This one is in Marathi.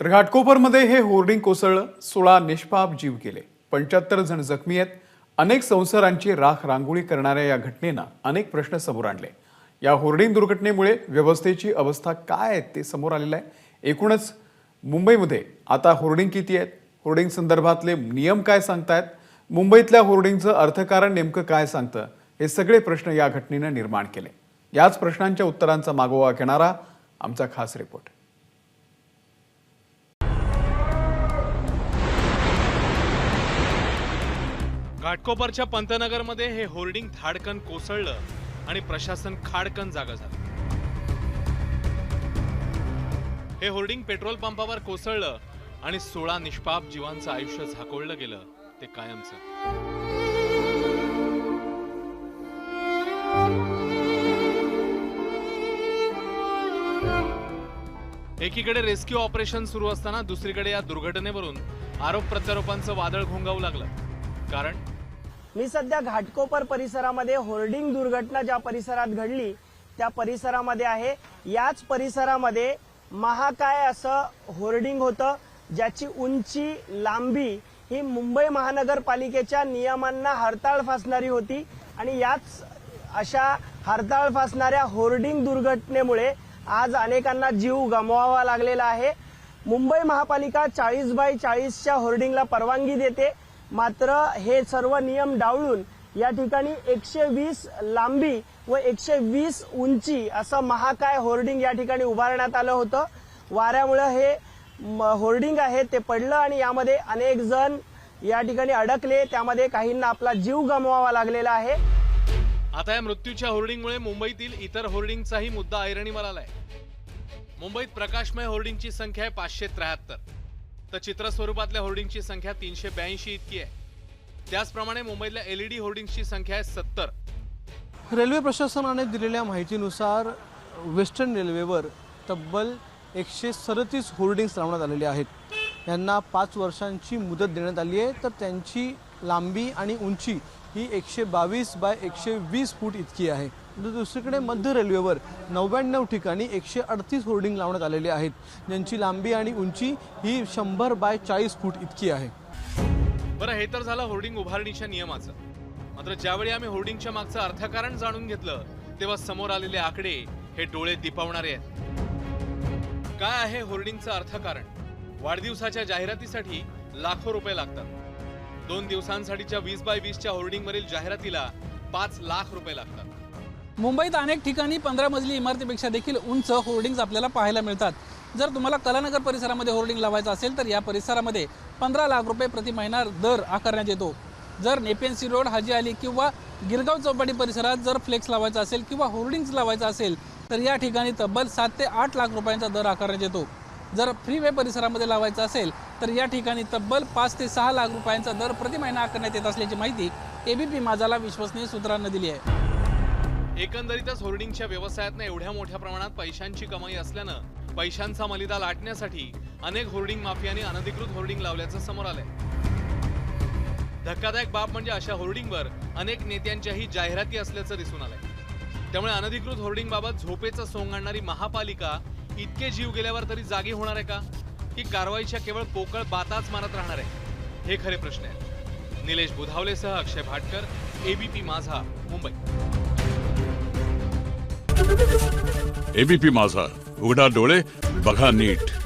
तर घाटकोपरमध्ये हे होर्डिंग कोसळलं सोळा निष्पाप जीव गेले. पंच्याहत्तर जण जखमी आहेत. अनेक संसारांची राख रांगोळी करणाऱ्या या घटनेनं अनेक प्रश्न समोर आणले. या होर्डिंग दुर्घटनेमुळे व्यवस्थेची अवस्था काय आहे ते समोर आलेलं आहे. एकूणच मुंबईमध्ये आता होर्डिंग किती आहेत? होर्डिंग संदर्भातले नियम काय सांगतायत? मुंबईतल्या होर्डिंगचं अर्थकारण नेमकं काय सांगतं? हे सगळे प्रश्न या घटनेनं निर्माण केले. याच प्रश्नांच्या उत्तरांचा मागोवा घेणारा आमचा खास रिपोर्ट. घाटकोपरच्या पंतनगरमध्ये हे होर्डिंग धाडकन कोसळलं आणि प्रशासन खाडकन जागा झालं. हे होर्डिंग पेट्रोल पंपावर कोसळलं आणि सोळा निष्पाप जीवांचं आयुष्य झाकोळलं गेलं ते कायमचं. एकीकडे रेस्क्यू ऑपरेशन सुरू असताना दुसरीकडे या दुर्घटनेवरून आरोप प्रत्यारोपांचं वादळ घोंगावू लागलं. कारण मी सध्या घाटकोपर परिसरामध्ये होर्डिंग दुर्घटना ज्या परिसरात घडली त्या परिसरामध्ये आहे. याच परिसरामध्ये महाकाय असं होर्डिंग होतं ज्याची उंची लांबी ही मुंबई महानगरपालिकेच्या नियमांना हरताळ फासणारी होती आणि याच अशा हरताळ फासणाऱ्या होर्डिंग दुर्घटनेमुळे आज अनेकांना जीव गमवावा लागलेला आहे. मुंबई महापालिका चाळीस बाय चाळीसच्या होर्डिंगला परवानगी देते. मात्र हे सर्व नियम डावळून या ठिकाणी एकशे वीस लांबी व एकशे वीस उंची असं महाकाय होर्डिंग या ठिकाणी उभारण्यात आलं होतं. वाऱ्यामुळे हे होर्डिंग आहे ते पडलं आणि यामध्ये अनेक जण या ठिकाणी अडकले. त्यामध्ये काहींना आपला जीव गमवावा लागलेला आहे. आता या मृत्यूच्या होर्डिंगमुळे मुंबईतील इतर होर्डिंगचाही मुद्दा ऐरणीवर आलाय मुंबईत प्रकाशमय होर्डिंगची संख्या आहे पाचशे त्र्याहत्तर. तर चित्र स्वरूपातल्या होर्डिंगची संख्या तीनशे ब्याऐंशी इतकी आहे. त्याचप्रमाणे मुंबईतल्या एलईडी होर्डिंगची संख्या आहे सत्तर. रेल्वे प्रशासनाने दिलेल्या माहितीनुसार वेस्टर्न रेल्वेवर तब्बल एकशे सदतीस होर्डिंग्स लावण्यात आलेले आहेत. यांना पाच वर्षांची मुदत देण्यात आली आहे. तर त्यांची लांबी आणि उंची ही एकशे बावीस बाय एकशे वीस फूट इतकी आहे. तर दुसरीकडे मध्य रेल्वेवर नव्याण्णव ठिकाणी एकशे अडतीस होर्डिंग लावण्यात आलेले आहेत. ज्यांची लांबी आणि उंची ही शंभर बाय चाळीस फूट इतकी आहे. बरं हे तर झालं होर्डिंग उभारणीच्या नियमाचं. मात्र ज्यावेळी आम्ही होर्डिंगच्या मागचं अर्थकारण जाणून घेतलं तेव्हा समोर आलेले आकडे हे डोळे दिपावणारे आहेत. काय आहे होर्डिंगचं अर्थकारण? वाढदिवसाच्या जाहिरातीसाठी लाखो रुपये लागतात. दोन दिवसांसाठीच्या वीस बाय वीसच्या होर्डिंगवरील जाहिरातीला पाच लाख रुपये लागतात. मुंबईत अनेक ठिकाणी पंधरा मजली इमारतीपेक्षा देखील उंच होर्डिंग्ज आपल्याला पाहायला मिळतात. जर तुम्हाला कलानगर परिसरामध्ये होर्डिंग लावायचं असेल तर या परिसरामध्ये पंधरा लाख रुपये प्रति महिना दर आकारण्यात येतो. जर नेपियन्सी रोड हाजी अली किंवा गिरगाव चौपाटी परिसरात जर फ्लेक्स लावायचा असेल किंवा होर्डिंग्ज लावायचा असेल तर या ठिकाणी तब्बल सात ते आठ लाख रुपयांचा दर आकारण्यात येतो. जर फ्रीवे परिसरामध्ये लावायचा असेल तर या ठिकाणी तब्बल पाच ते सहा लाख रुपयांचा दर प्रति महिना आकारण्यात येत असल्याची माहिती एबीपी माझाला विश्वसनीय सूत्रांना दिली आहे. एकंदरीतच होर्डिंगच्या व्यवसायातनं एवढ्या मोठ्या प्रमाणात पैशांची कमाई असल्यानं पैशांचा मलिदा लाटण्यासाठी अनेक होर्डिंग माफियांनी अनधिकृत होर्डिंग लावल्याचं समोर आलंय. धक्कादायक बाब म्हणजे अशा होर्डिंगवर अनेक नेत्यांच्याही जाहिराती असल्याचं दिसून आलंय. त्यामुळे अनधिकृत होर्डिंग बाबत झोपेचं सोंग आणणारी महापालिका इतके जीव गेल्यावर तरी जागी होणार आहे का? की कारवाईच्या केवळ पोकळ बाताच मारत राहणार आहे? हे खरे प्रश्न आहेत. निलेश बुधावलेसह अक्षय भाटकर एबीपी माझा मुंबई. एबीपी माझा. उघडा डोळे बघा नीट.